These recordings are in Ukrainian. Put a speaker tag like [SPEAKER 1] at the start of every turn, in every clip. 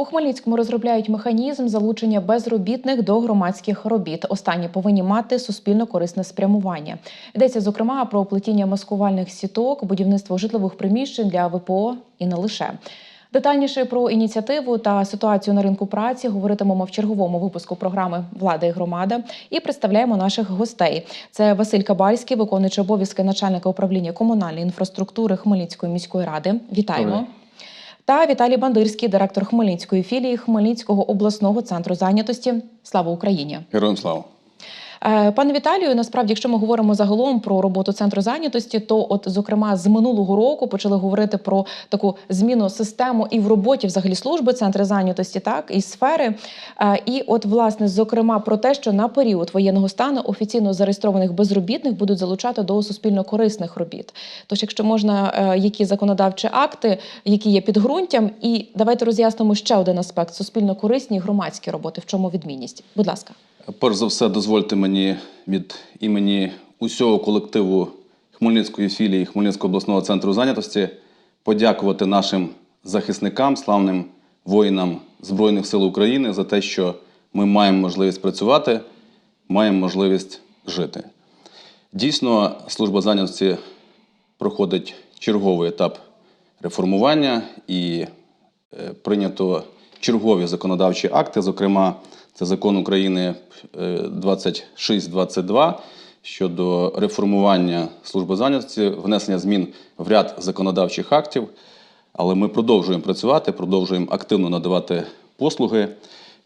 [SPEAKER 1] У Хмельницькому розробляють механізм залучення безробітних до громадських робіт. Останні повинні мати суспільно корисне спрямування. Йдеться зокрема про плетіння маскувальних сіток, будівництво житлових приміщень для ВПО і не лише. Детальніше про ініціативу та ситуацію на ринку праці говоритимемо в черговому випуску програми Влада і громада і представляємо наших гостей. Це Василь Кабальський, виконуючий обов'язки начальника управління комунальної інфраструктури Хмельницької міської ради. Вітаємо.
[SPEAKER 2] Добре.
[SPEAKER 1] Та Віталій Бандирський, директор Хмельницької філії Хмельницького обласного центру зайнятості. Слава Україні!
[SPEAKER 2] Героям слава.
[SPEAKER 1] Е, Пане Віталію, насправді, якщо ми говоримо загалом про роботу центру зайнятості, то от зокрема з минулого року почали говорити про таку зміну систему і в роботі взагалі служби центру зайнятості, так і сфери. Е, І от власне зокрема про те, що на період воєнного стану офіційно зареєстрованих безробітних будуть залучати до суспільно корисних робіт. Тож, якщо можна, е, які законодавчі акти, які є підґрунтям, і давайте роз'яснимо ще один аспект: суспільно корисні громадські роботи. В чому відмінність? Будь ласка.
[SPEAKER 2] Перш за все, дозвольте мені від імені усього колективу Хмельницької філії Хмельницького обласного центру зайнятості подякувати нашим захисникам, славним воїнам Збройних сил України за те, що ми маємо можливість працювати, маємо можливість жити. Дійсно, служба зайнятості проходить черговий етап реформування і е, прийнято чергові законодавчі акти, зокрема, це закон України е, 2622 щодо реформування служби зайнятості, внесення змін в ряд законодавчих актів. Але ми продовжуємо працювати, продовжуємо активно надавати послуги.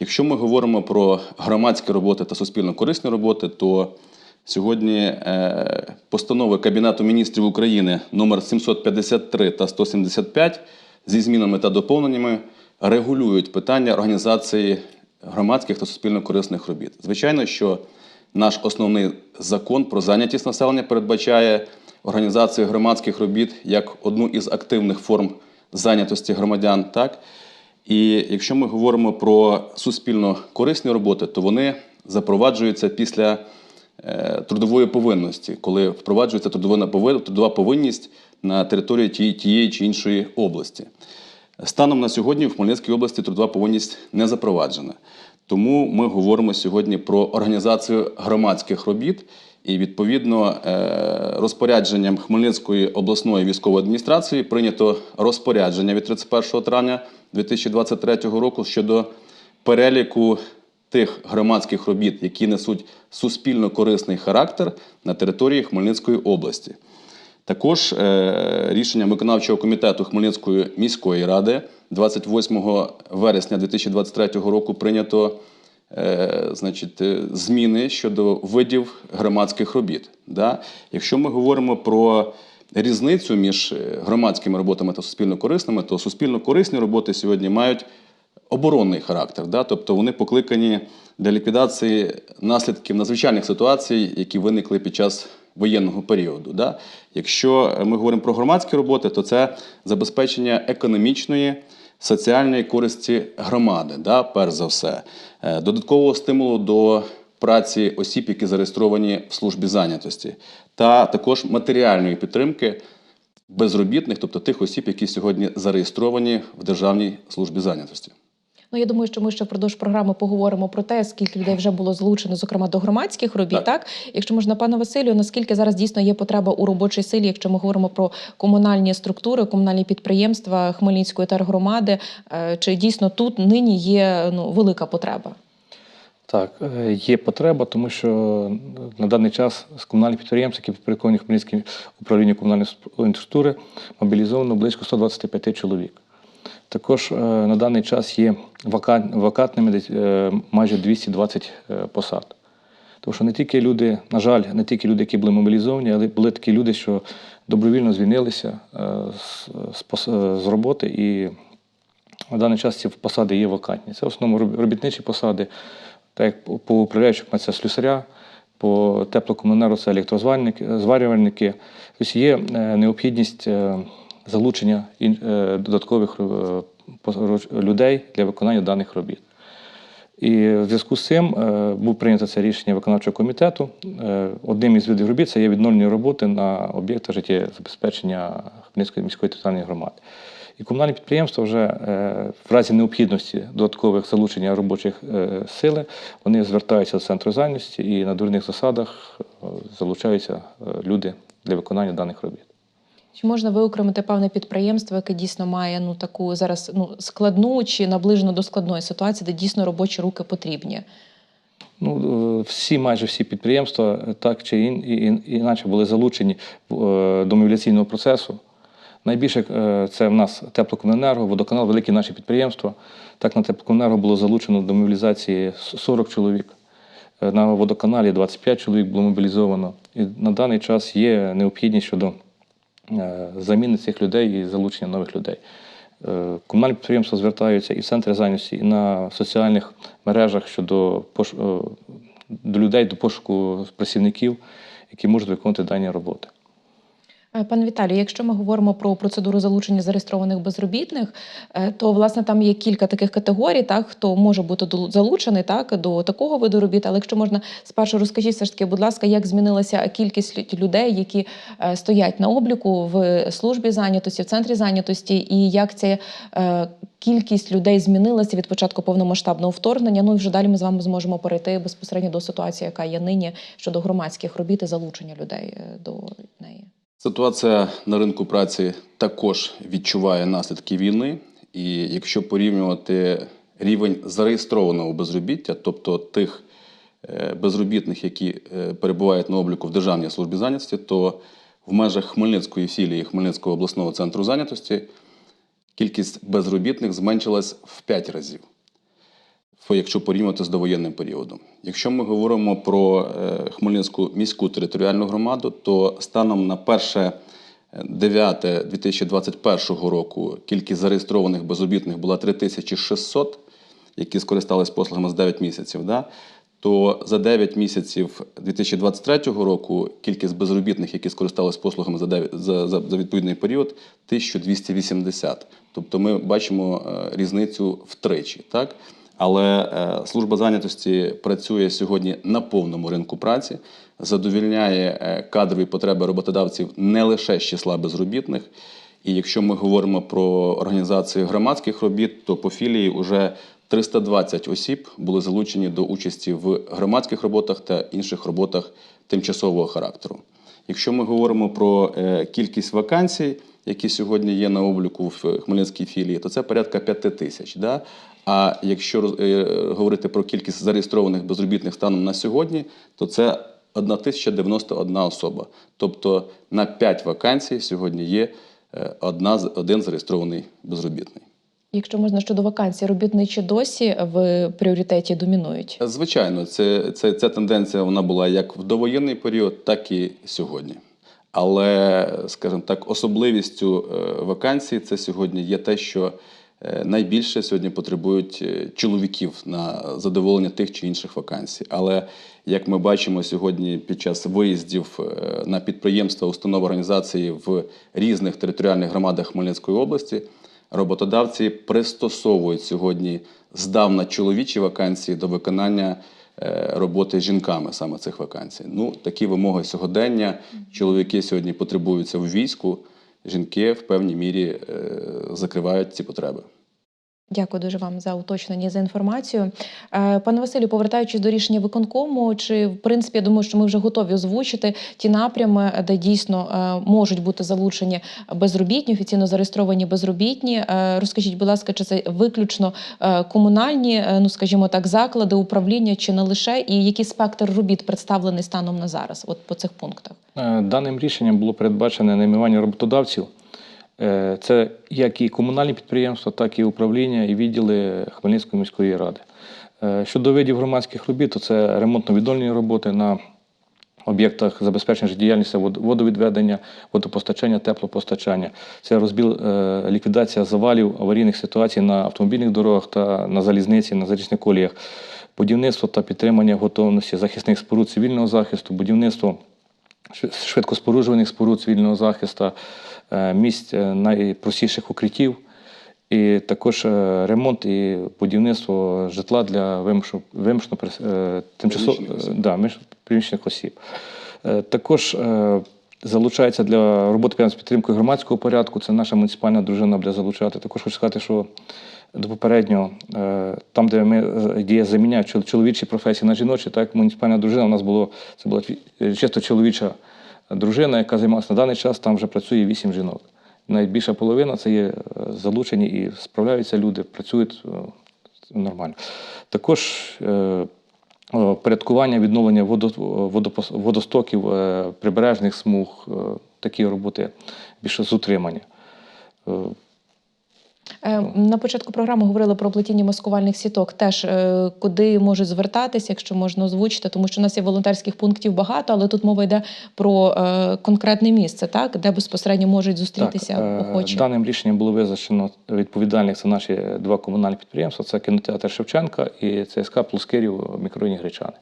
[SPEAKER 2] Якщо ми говоримо про громадські роботи та суспільно корисні роботи, то сьогодні е, постанови Кабінету міністрів України номер 753 та 175 зі змінами та доповненнями регулюють питання організації громадських та суспільно корисних робіт. Звичайно, що наш основний закон про зайнятість населення передбачає організацію громадських робіт як одну із активних форм зайнятості громадян. Так? І якщо ми говоримо про суспільно корисні роботи, то вони запроваджуються після е, трудової повинності, коли впроваджується трудова повинність на території тієї чи іншої області. Станом на сьогодні в Хмельницькій області трудова повинність не запроваджена. Тому ми говоримо сьогодні про організацію громадських робіт. І відповідно е, розпорядженням Хмельницької обласної військової адміністрації прийнято розпорядження від 31 травня 2023 року щодо переліку тих громадських робіт, які несуть суспільно корисний характер на території Хмельницької області. Також е, рішенням виконавчого комітету Хмельницької міської ради 28 вересня 2023 року прийнято е, значить, е, зміни щодо видів громадських робіт. Да? Якщо ми говоримо про різницю між громадськими роботами та суспільно корисними, то суспільно корисні роботи сьогодні мають оборонний характер, да? тобто вони покликані для ліквідації наслідків надзвичайних ситуацій, які виникли під час воєнного періоду. Да? Якщо ми говоримо про громадські роботи, то це забезпечення економічної, соціальної користі громади, да? перш за все, Е, додаткового стимулу до праці осіб, які зареєстровані в службі зайнятості, та також матеріальної підтримки безробітних, тобто тих осіб, які сьогодні зареєстровані в Державній службі зайнятості.
[SPEAKER 1] Ну, я думаю, що ми ще впродовж програми поговоримо про те, скільки людей вже було залучено, зокрема до громадських робіт. Так,
[SPEAKER 2] Так.
[SPEAKER 1] якщо можна, пане Василю, наскільки зараз дійсно є потреба у робочій силі, якщо ми говоримо про комунальні структури, комунальні підприємства Хмельницької тергромади, е, чи дійсно тут нині є ну велика потреба?
[SPEAKER 3] Так, е, є потреба, тому що на даний час з комунальних підприємств, які підпорядковані Хмельницьким управлінню комунальної інфраструктури, мобілізовано близько 125 чоловік. Також е, на даний час є вакантними е, майже 220 е, посад. Тому що не тільки люди, на жаль, не тільки люди, які були мобілізовані, але були такі люди, що добровільно звільнилися з, роботи і на даний час ці посади є вакантні. Це в основному робітничі посади, так як по- управляючих це слюсаря, по теплокомунеру це електрозварники, зварювальники. Тобто є необхідність залучення е, додаткових е, людей для виконання даних робіт. І в зв'язку з цим е, був прийнято це рішення виконавчого комітету. Одним із видів робіт це є відновлені роботи на об'єктах життєзабезпечення Хмельницької міської територіальної громади. І комунальні підприємства вже в разі необхідності додаткових залучення робочих сили вони звертаються до центру зайнятості і на дурних засадах залучаються люди для виконання даних робіт.
[SPEAKER 1] Чи можна виокремити певне підприємство, яке дійсно має ну таку зараз ну складну чи наближену до складної ситуації, де дійсно робочі руки потрібні?
[SPEAKER 3] Ну, е, всі, майже всі підприємства е, так чи ін, і, і- іначе були залучені е, до мобіляційного процесу. Найбільше це в нас теплокомуненерго, водоканал, великі наші підприємства. Так на теплокомуненерго було залучено до мобілізації 40 чоловік. На водоканалі 25 чоловік було мобілізовано. І на даний час є необхідність щодо заміни цих людей і залучення нових людей. Е, Комунальні підприємства звертаються і в центри зайнятості, і на соціальних мережах щодо е, до людей, до пошуку працівників, які можуть виконувати дані роботи.
[SPEAKER 1] Е, Пане Віталію, якщо ми говоримо про процедуру залучення зареєстрованих безробітних, е, то власне там є кілька таких категорій, так хто може бути залучений так до такого виду робіт. Але якщо можна спершу розкажіть все ж таки, будь ласка, як змінилася кількість людей, які е, стоять на обліку в службі зайнятості, в центрі зайнятості, і як ця кількість людей змінилася від початку повномасштабного вторгнення? Ну і вже далі ми з вами зможемо перейти безпосередньо до ситуації, яка є нині щодо громадських робіт і залучення людей до неї.
[SPEAKER 2] Ситуація на ринку праці також відчуває наслідки війни, і якщо порівнювати рівень зареєстрованого безробіття, тобто тих е, безробітних, які е, перебувають на обліку в Державній службі зайнятості, то в межах Хмельницької філії Хмельницького обласного центру зайнятості кількість безробітних зменшилась в 5 разів якщо порівнювати з довоєнним періодом. Якщо ми говоримо про е, Хмельницьку міську територіальну громаду, то станом на 1 9 2021 року кількість зареєстрованих безробітних була 3600, які скористались послугами з 9 місяців. Да? То за 9 місяців 2023 року кількість безробітних, які скористались послугами за, 9, за, за, за відповідний період, 1280. Тобто ми бачимо е, різницю втричі. Так? Але е, служба зайнятості працює сьогодні на повному ринку праці, задовільняє е, кадрові потреби роботодавців не лише з числа безробітних. І якщо ми говоримо про організацію громадських робіт, то по філії вже 320 осіб були залучені до участі в громадських роботах та інших роботах тимчасового характеру. Якщо ми говоримо про е, кількість вакансій, які сьогодні є на обліку в Хмельницькій філії, то це порядка 5 тисяч. Да? А якщо е, говорити про кількість зареєстрованих безробітних станом на сьогодні, то це 1091 особа. Тобто на 5 вакансій сьогодні є е, одна, один зареєстрований безробітний.
[SPEAKER 1] Якщо можна щодо вакансій, робітничі досі в пріоритеті домінують.
[SPEAKER 2] Звичайно, це, це, ця тенденція вона була як в довоєнний період, так і сьогодні. Але, скажімо так, особливістю е, вакансій це сьогодні є те, що е, найбільше сьогодні потребують е, чоловіків на задоволення тих чи інших вакансій. Але як ми бачимо сьогодні під час виїздів на підприємства, установи організації в різних територіальних громадах Хмельницької області, роботодавці пристосовують сьогодні здавна чоловічі вакансії до виконання роботи з жінками саме цих вакансій. Ну, такі вимоги сьогодення. Чоловіки сьогодні потребуються в війську, жінки в певній мірі е, закривають ці потреби.
[SPEAKER 1] Дякую дуже вам за уточнення за інформацію. Е, Пане Василю, повертаючись до рішення виконкому, чи в принципі я думаю, що ми вже готові озвучити ті напрями, де дійсно е, можуть бути залучені безробітні, офіційно зареєстровані безробітні. Е, Розкажіть, будь ласка, чи це виключно комунальні, ну скажімо так, заклади управління, чи не лише, і який спектр робіт представлений станом на зараз, от по цих пунктах?
[SPEAKER 3] Даним рішенням було передбачене найменування роботодавців. Е, Це як і комунальні підприємства, так і управління і відділи Хмельницької міської ради. Е, Щодо видів громадських робіт, то це ремонтно-віддольні роботи на об'єктах забезпечення життєдіяльності водовідведення, водопостачання, теплопостачання. Це розбіл, е, ліквідація завалів аварійних ситуацій на автомобільних дорогах та на залізниці, на залізничних коліях, будівництво та підтримання готовності захисних споруд цивільного захисту, будівництво швидкоспоруджуваних споруд цивільного захисту, е, місць е, найпростіших укриттів. І також е, ремонт і будівництво житла для вимушено, вимушено тимчасово да, приміщених осіб. Також залучається для роботи з підтримкою громадського порядку. Це наша муніципальна дружина буде залучати. Також хочу сказати, що до попереднього, е, там, де ми е, де заміняють чоловічі професії на жіночі, так муніципальна дружина у нас було це була е, чисто чоловіча дружина, яка займалася на даний час. Там вже працює вісім жінок. Навіть більша половина це є залучені і справляються люди, працюють нормально. Також порядкування, відновлення водо, водостоків, прибережних смуг, такі роботи більше з утримання. Е,
[SPEAKER 1] На початку програми говорили про плетіння маскувальних сіток. Теж е, куди можуть звертатися, якщо можна озвучити, тому що у нас є волонтерських пунктів багато, але тут мова йде про е, конкретне місце, так де безпосередньо можуть зустрітися
[SPEAKER 3] е,
[SPEAKER 1] охочі.
[SPEAKER 3] Даним рішенням було визначено відповідальних за наші два комунальні підприємства: це кінотеатр Шевченка і ЦСК Плоскирів в мікрорайоні Гречани.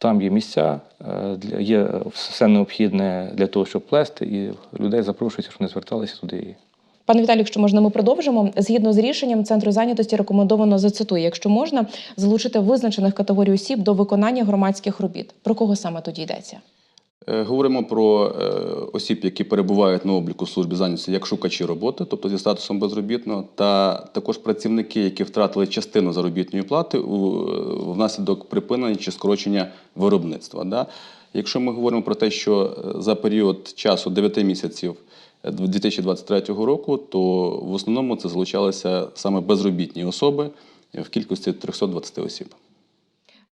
[SPEAKER 3] Там є місця, є все необхідне для того, щоб плести, і людей запрошується, щоб вони зверталися туди.
[SPEAKER 1] Пане Віталію, якщо можна, ми продовжимо. Згідно з рішенням центру зайнятості рекомендовано зацитую, якщо можна, залучити визначених категорій осіб до виконання громадських робіт. Про кого саме тоді йдеться?
[SPEAKER 2] Е, Говоримо про е, осіб, які перебувають на обліку служби зайнятості як шукачі роботи, тобто зі статусом безробітного, та також працівники, які втратили частину заробітної плати е, внаслідок припинення чи скорочення виробництва. Якщо ми говоримо про те, що за період часу 9 місяців 2023 року, то в основному це залучалися саме безробітні особи в кількості 320 осіб.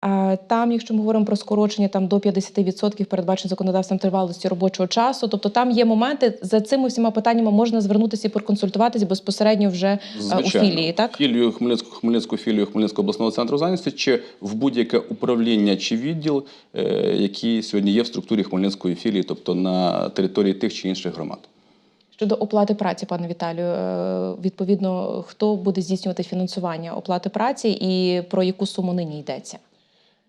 [SPEAKER 1] А Там, якщо ми говоримо про скорочення там до 50% передбачено законодавством тривалості робочого часу, тобто там є моменти за цими всіма питаннями можна звернутися і проконсультуватися безпосередньо вже е, у філії, так?
[SPEAKER 2] Філію Хмельницьку, Хмельницьку філію Хмельницького обласного центру зайнятості чи в будь-яке управління чи відділ, е, які сьогодні є в структурі Хмельницької філії, тобто на території тих чи інших громад.
[SPEAKER 1] Щодо оплати праці, пане Віталію, е, відповідно, хто буде здійснювати фінансування оплати праці і про яку суму нині йдеться?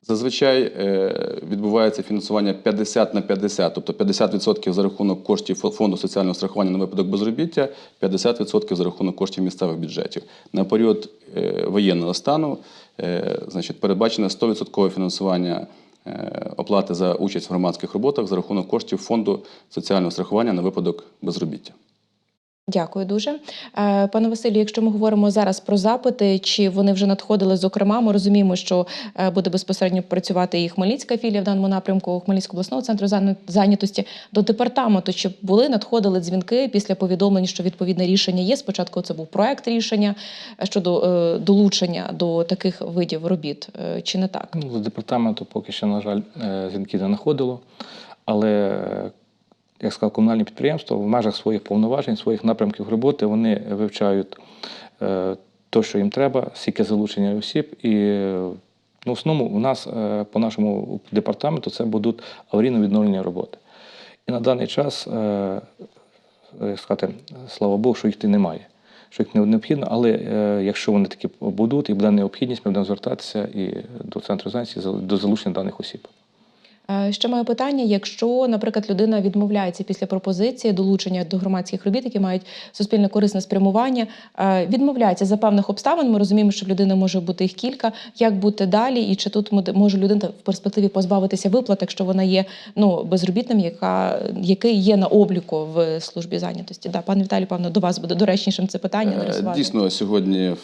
[SPEAKER 2] Зазвичай е, відбувається фінансування 50 на 50, тобто 50% за рахунок коштів фонду соціального страхування на випадок безробіття, 50% за рахунок коштів місцевих бюджетів. На період е, воєнного стану значить, передбачено 100% фінансування оплати за участь в громадських роботах за рахунок коштів фонду соціального страхування на випадок безробіття.
[SPEAKER 1] Дякую дуже. Е, Пане Василю, якщо ми говоримо зараз про запити, чи вони вже надходили, зокрема, ми розуміємо, що е, буде безпосередньо працювати і Хмельницька філія в даному напрямку Хмельницького обласного центру зайнятості до департаменту. Чи були надходили дзвінки після повідомлень, що відповідне рішення є? Спочатку це був проект рішення е, щодо долучення до таких видів робіт, чи не так?
[SPEAKER 3] Ну, з департаменту поки що, на жаль, дзвінків не знаходило. Але, як сказав, комунальні підприємства в межах своїх повноважень, своїх напрямків роботи вони вивчають те, що їм треба, скільки залучення осіб. І е, ну, в основному у нас е, по нашому департаменту це будуть аварійно відновлення роботи. І на даний час, е, як сказати, слава Богу, що їх ти немає. Що їх необхідно, але е, якщо вони такі будуть і буде необхідність, ми будемо звертатися і до центру зайнятості за- до залучення даних осіб.
[SPEAKER 1] Е, Ще маю питання: якщо, наприклад, людина відмовляється після пропозиції долучення до громадських робіт, які мають суспільне корисне спрямування, е, відмовляється за певних обставин. Ми розуміємо, що в людини може бути їх кілька. Як бути далі, і чи тут може людина в перспективі позбавитися виплат, якщо вона є ну безробітним, яка який є на обліку в службі зайнятості? Да, пане Віталій, певно, до вас буде доречнішим це питання.
[SPEAKER 2] Е,
[SPEAKER 1] адресувати.
[SPEAKER 2] Дійсно, сьогодні е,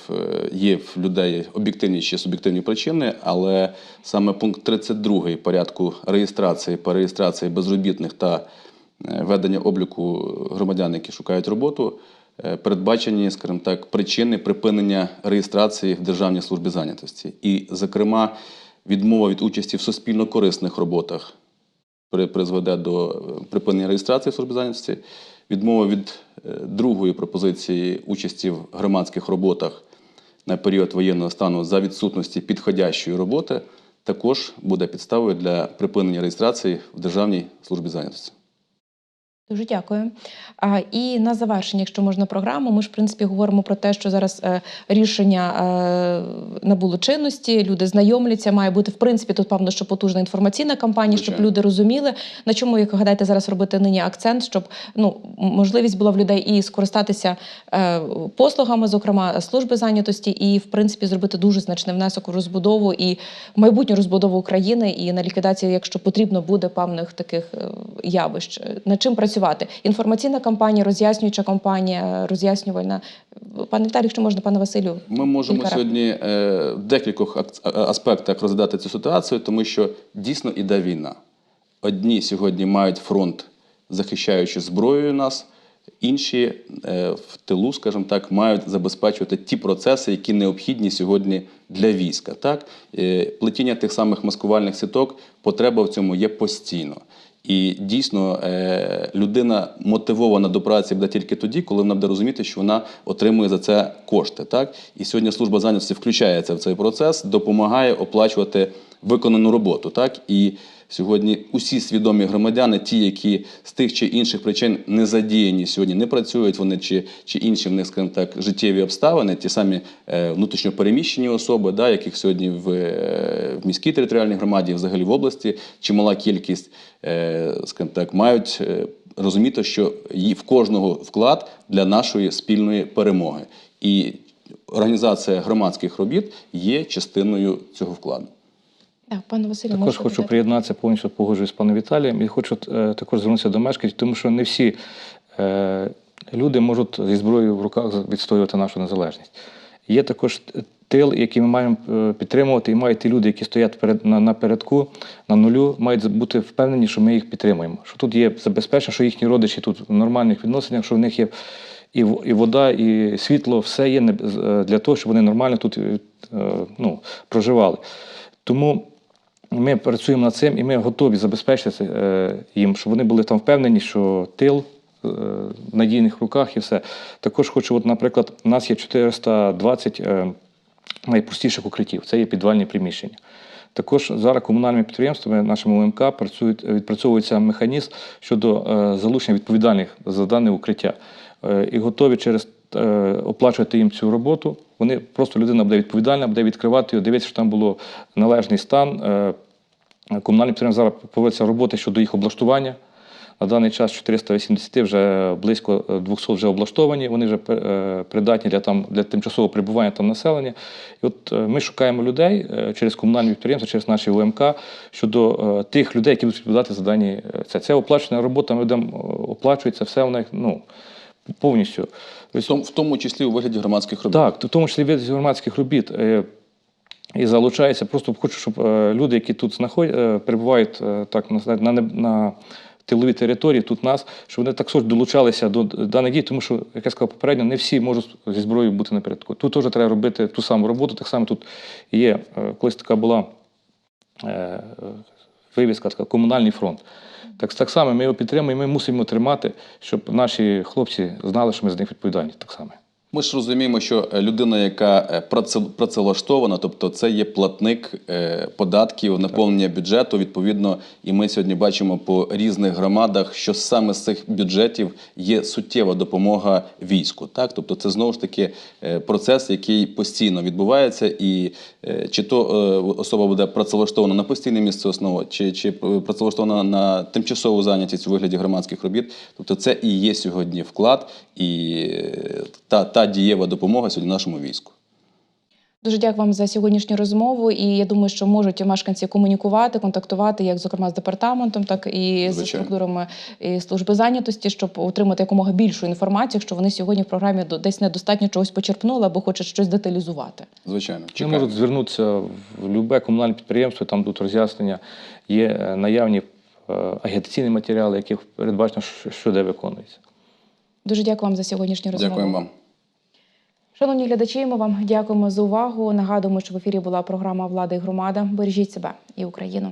[SPEAKER 2] є в людей об'єктивні чи суб'єктивні причини, але саме пункт 32 порядку реєстрації, перереєстрації безробітних та е, ведення обліку громадян, які шукають роботу, е, передбачені, скажімо так, причини припинення реєстрації в Державній службі зайнятості. І, зокрема, відмова від участі в суспільно-корисних роботах при- призведе до е, припинення реєстрації в службі зайнятості, відмова від другої пропозиції участі в громадських роботах на період воєнного стану за відсутності підходящої роботи також буде підставою для припинення реєстрації в Державній службі зайнятості.
[SPEAKER 1] Дуже дякую. І на завершення, якщо можна програму, ми ж в принципі говоримо про те, що зараз е, рішення е, набуло чинності, люди знайомляться. Має бути в принципі тут певно, що потужна інформаційна кампанія, щоб люди розуміли, на чому як гадаєте зараз робити нині акцент, щоб ну можливість була в людей і скористатися е, послугами, зокрема служби зайнятості, і в принципі зробити дуже значний внесок у розбудову і майбутню розбудову України і на ліквідацію, якщо потрібно буде певних таких явищ. Над чим працювати? Інформаційна кампанія, роз'яснююча кампанія, роз'яснювальна. Пане Віталій, якщо можна, пане Василю,
[SPEAKER 2] Ми можемо
[SPEAKER 1] кілька
[SPEAKER 2] сьогодні е, в декількох ак- аспектах розглядати цю ситуацію, тому що дійсно іде війна. Одні сьогодні мають фронт, захищаючи зброєю нас, інші е, в тилу, скажімо так, мають забезпечувати ті процеси, які необхідні сьогодні для війська. Так? Е, Плетіння тих самих маскувальних сіток, потреба в цьому є постійно. І дійсно е, людина мотивована до праці буде тільки тоді, коли вона буде розуміти, що вона отримує за це кошти. Так? І сьогодні служба зайнятості включається в цей процес, допомагає оплачувати виконану роботу. Так? І сьогодні усі свідомі громадяни, ті, які з тих чи інших причин не задіяні сьогодні, не працюють вони чи, чи інші в них, скажімо так, життєві обставини, ті самі е, внутрішньо особи, да, яких сьогодні в, е, в міській територіальній громаді, взагалі в області чимала кількість, е, скажімо так, мають розуміти, що в кожного вклад для нашої спільної перемоги. І організація громадських робіт є частиною цього вкладу.
[SPEAKER 1] Так, пане Василю,
[SPEAKER 3] Також хочу
[SPEAKER 1] додати?
[SPEAKER 3] приєднатися, повністю погоджуюсь з паном Віталієм. І хочу е, також звернутися до мешканців, тому що не всі е, люди можуть зі зброєю в руках відстоювати нашу незалежність. Є також тил, який ми маємо е, підтримувати, і мають ті люди, які стоять перед, на, на передку, на нулю, мають бути впевнені, що ми їх підтримуємо. Що тут є забезпечено, що їхні родичі тут в нормальних відносинах, що в них є і, і вода, і світло, все є е, для того, щоб вони нормально тут е, ну, проживали. Тому ми працюємо над цим і ми готові забезпечити е, їм, щоб вони були там впевнені, що тил е, в надійних руках і все. Також хочу, от, наприклад, у нас є 420 е, найпростіших укриттів, це є підвальні приміщення. Також зараз комунальними підприємствами, нашими УМК, працюють, відпрацьовується механізм щодо залучення відповідальних за дане укриття. І готові через оплачувати їм цю роботу. Вони просто людина буде відповідальна, буде відкривати його, дивитися, що там було належний стан. Е, Комунальні підприємства зараз проводяться роботи щодо їх облаштування. На даний час 480 вже близько е, 200 вже облаштовані, вони вже е, придатні для, там, для тимчасового перебування там населення. І от е, ми шукаємо людей е, через комунальні підприємства, через наші УМК щодо е, тих людей, які будуть відповідати за дані. е, Це, це оплачена робота, ми ведемо, е, оплачується все в них ну, повністю.
[SPEAKER 2] В тому, в тому числі у вигляді громадських робіт.
[SPEAKER 3] так, в тому числі від громадських робіт. е, І залучається. Просто хочу, щоб е, люди, які тут знаходять, е, перебувають так на, на, на тиловій території, тут нас, щоб вони також долучалися до даних дій, тому що, як я сказав попередньо, не всі можуть зі зброєю бути напередку. Тут теж треба робити ту саму роботу. Так само тут є, колись така була вивіска, така комунальний фронт. Так, так само ми його підтримуємо, і ми мусимо тримати, щоб наші хлопці знали, що ми за них відповідальні. Так само.
[SPEAKER 2] Ми ж розуміємо, що е, людина, яка е, працевлаштована, тобто це є платник е, податків, наповнення бюджету. Відповідно, і ми сьогодні бачимо по різних громадах, що саме з цих бюджетів є суттєва допомога війську. Так, тобто, це знову ж таки процес, який постійно відбувається, і чи то особа буде працевлаштована на постійне місце основи, чи, чи працевлаштована на тимчасову зайнятість у вигляді громадських робіт. Тобто, це і є сьогодні вклад і е, та, та дієва допомога сьогодні нашому війську.
[SPEAKER 1] Дуже дякую вам за сьогоднішню розмову. І я думаю, що можуть мешканці комунікувати, контактувати, як зокрема з департаментом, так і з структурами і служби зайнятості, щоб отримати якомога більшу інформацію, що вони сьогодні в програмі десь недостатньо чогось почерпнули або хочуть щось деталізувати.
[SPEAKER 2] Звичайно,
[SPEAKER 3] Вони можуть звернутися в будь-яке комунальне підприємство, там тут роз'яснення, є е, наявні е, агітаційні матеріали, які передбачено, що, де виконується.
[SPEAKER 1] Дуже дякую вам за сьогоднішню розмову.
[SPEAKER 2] Дякуємо вам.
[SPEAKER 1] Шановні глядачі, ми вам дякуємо за увагу. Нагадуємо, що в ефірі була програма Влада і громада. Бережіть себе і Україну.